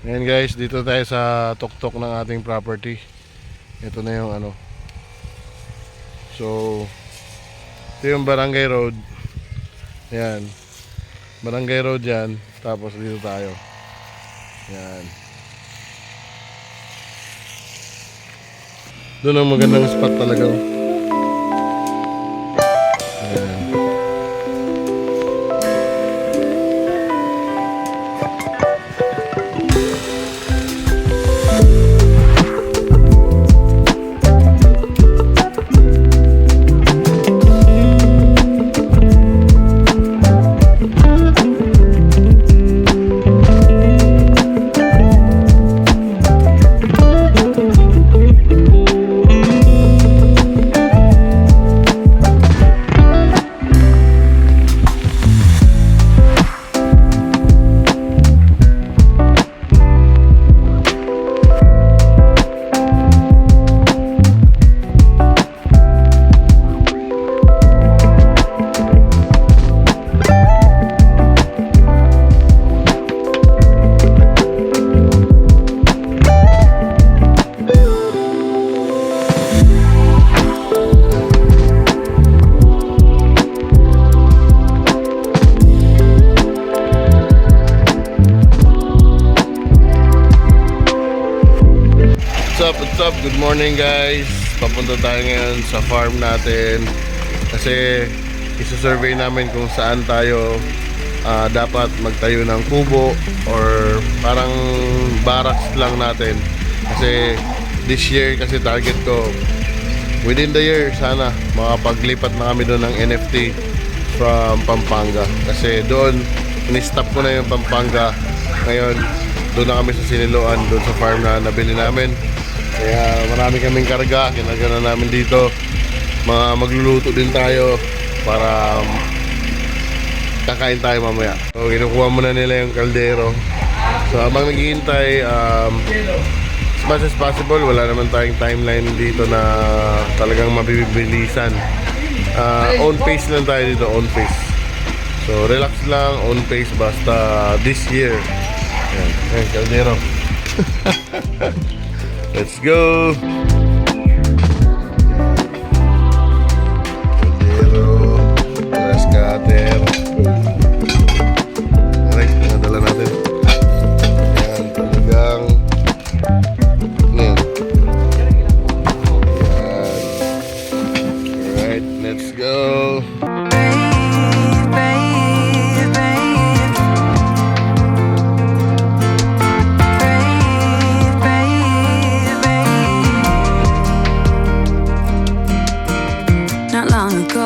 Ngayon guys, dito tayo sa tuktok ng ating property. Ito na yung ano. So, ito yung Barangay Road. Yan. Barangay Road yan. Tapos dito tayo. Yan. Doon ang magandang spot talaga. oh. Morning guys. Papunta tayo ngayon sa farm natin. Kasi isusurvey namin kung saan tayo ah, dapat magtayo ng kubo or parang barracks lang natin. Kasi this year kasi target ko within the year sana makapaglipat na kami doon ng NFT from Pampanga. Kasi doon in-stop ko na yung Pampanga. Ngayon doon na kami sa Siniloan doon sa farm na nabili namin kaya marami kaming karga kinarga na namin dito. Mga magluluto din tayo para kakain tayo mamaya. So kinukuha muna nila yung kaldero. So habang naghihintay um, as much as possible wala naman tayong timeline dito na talagang mabibilisan. Ah, own pace lang tayo dito own pace. So relax lang own pace basta this year. Yan, yan kaldero let's go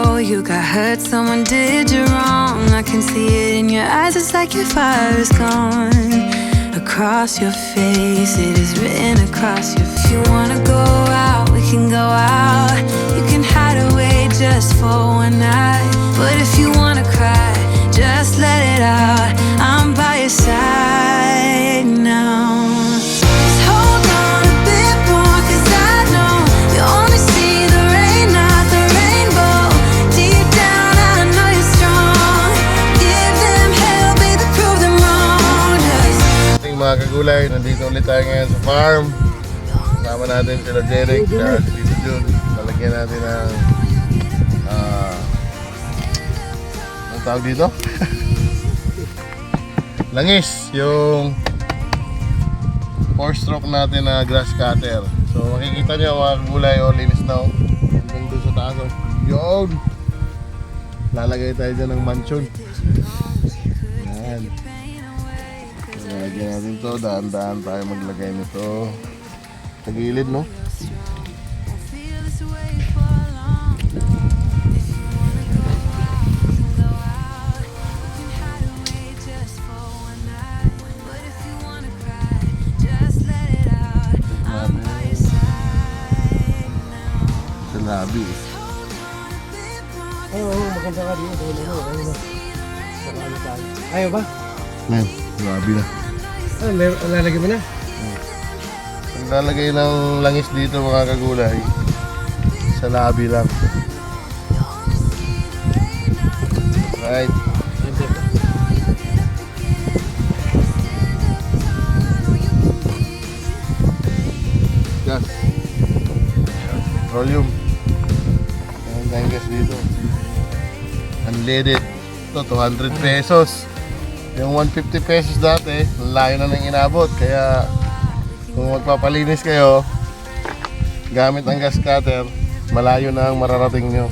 ago, you got hurt, someone did you wrong. I can see it in your eyes, it's like your fire is gone. Across your face, it is written across your If you wanna go out, we can go out. You can hide away just for one night. But if you wanna cry, just let it out. I'm by your side kagulay, nandito ulit tayo ngayon sa farm. Kasama natin sila Derek, saka si Tito Jun. Lalagyan natin ng ah ang tawag dito? Langis, yung four stroke natin na grass cutter. So makikita niyo mga kagulay, oh, linis na oh. Hanggang doon sa taas oh. Yun! Lalagay tayo dyan ng mansion. Lagyan natin to, daan-daan tayo maglagay nito. Sa gilid, no? 'cause Oo, maganda ka dito. Ano, ayun ano. Ayaw ba? Yan, labi na. Ah, may, lalagay mo na. Naglalagay ng langis dito mga kagulay. Sa labi lang. Right. Gas. Ayan, Petroleum. Meron tayong gas dito. Unleaded. Ito, 200 pesos. Yung 150 pesos dati, layo na nang inabot. Kaya, kung magpapalinis kayo, gamit ang gas cutter, malayo na ang mararating nyo.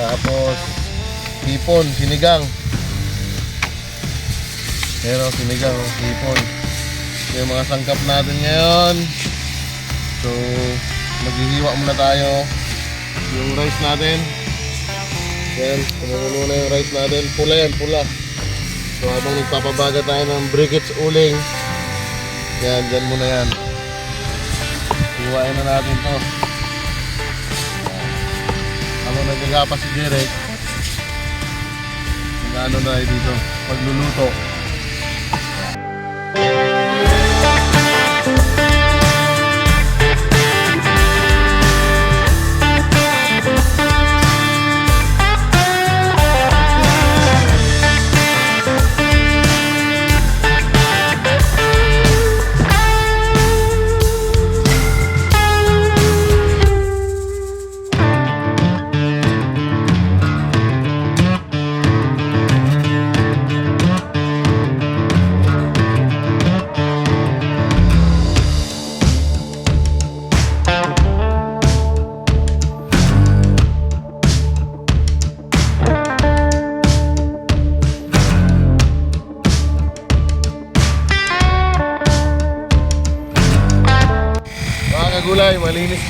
Tapos, hipon, sinigang. Ayan o, sinigang, hipon. Ito yung mga sangkap natin ngayon. So, maghihiwa muna tayo. Yung rice natin. Yan, kumukulo na yung rice natin. Pula yan, pula. So, habang nagpapabaga tayo ng briquettes uling, yan, dyan muna yan. Iwain na natin to. Habang nagagapa si Derek, nag-ano na tayo dito, pagluluto.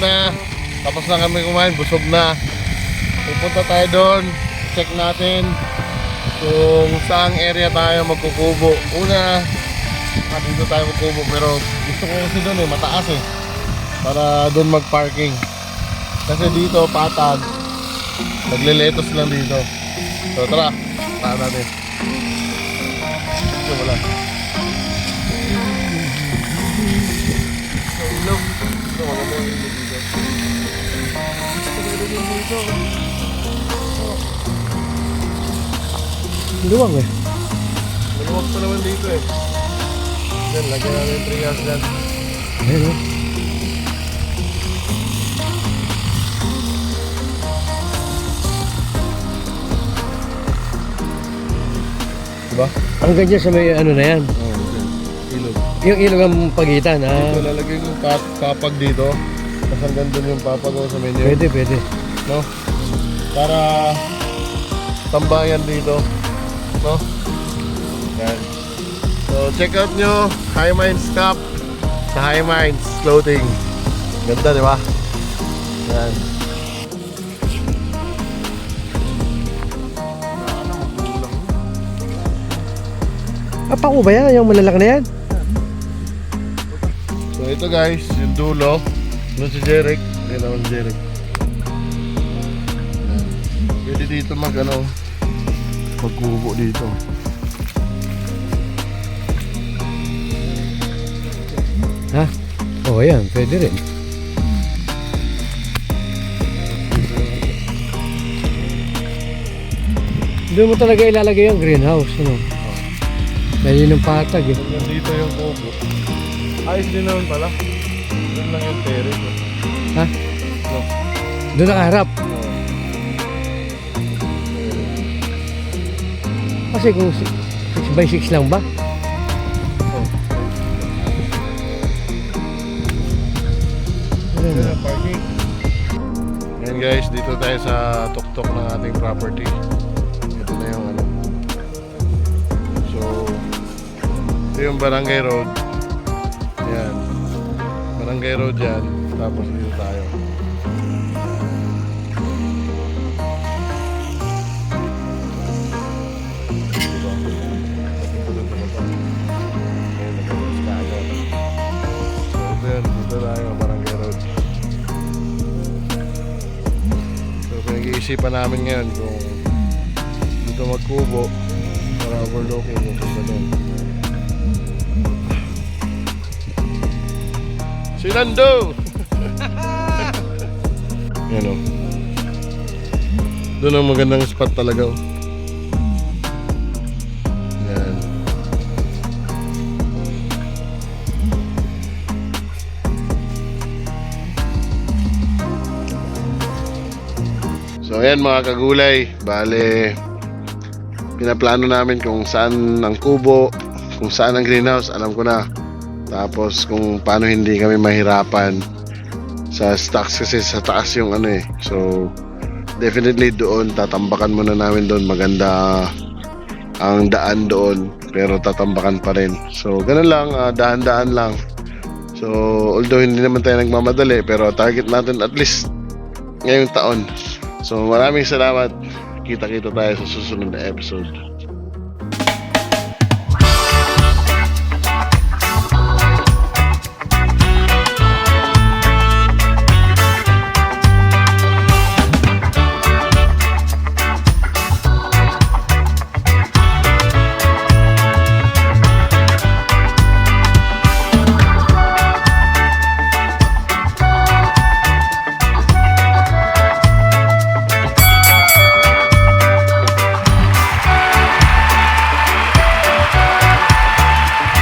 Na. Tapos na kami kumain, busog na. Pupunta tayo doon, check natin kung saang area tayo magkukubo. Una, ah, dito tayo magkukubo pero gusto ko kasi doon eh, mataas eh. Para doon mag-parking. Kasi dito, patag. Nagleletos lang dito. So tara, taan natin. Ito wala. Ito, dito. Ito, yung dito. Luwang eh. Maluwag pa naman dito eh. Yan, lagyan natin yung trias dyan. Ayun o. Diba? Ang ganyan sa may ano na yan. Oo, oh, dyan. Ilog. Yung ilog ang pagitan Ito, ah. lalagay yung pap papag dito. Tapos hanggang doon yung papag ko sa menu. Pwede, pwede. No? Para tambayan dito. No? Yan. So, check out nyo High Minds Cup sa High Minds Clothing. Ganda, di ba? Yan. Ah, pako ba yan? Yung malalaki na yan? So ito guys, yung dulo. Doon si Jeric. Ayan naman si Jeric. Ayan. Pwede dito mag ano, magkubo dito. Ha? Oh, yan. Pwede rin. Doon mo talaga ilalagay yung greenhouse. Ano? Dahil yun ang patag eh. Dito yung kubo. Ayos din naman pala. Doon lang yung terrace. eh. Ha? No. Doon nakaharap. Kasi kung 6 by 6 lang ba? Oh. Ngayon guys, dito tayo sa tuktok ng ating property. Ito na yung ano. So, ito yung Barangay Road. Yan. Barangay Road yan. Tapos dito tayo. So pinag-iisipan namin ngayon kung dito magkubo para overlooking yung doon. Si Nando! Yan o. Doon ang magandang spot talaga o. So ayan mga kagulay, bale pinaplano namin kung saan ang kubo, kung saan ang greenhouse, alam ko na. Tapos kung paano hindi kami mahirapan sa stocks kasi sa taas yung ano eh. So definitely doon tatambakan muna namin doon maganda ang daan doon pero tatambakan pa rin. So ganun lang, ah, dahan-dahan lang. So although hindi naman tayo nagmamadali pero target natin at least ngayong taon So maraming salamat. Kita-kita tayo sa susunod na episode.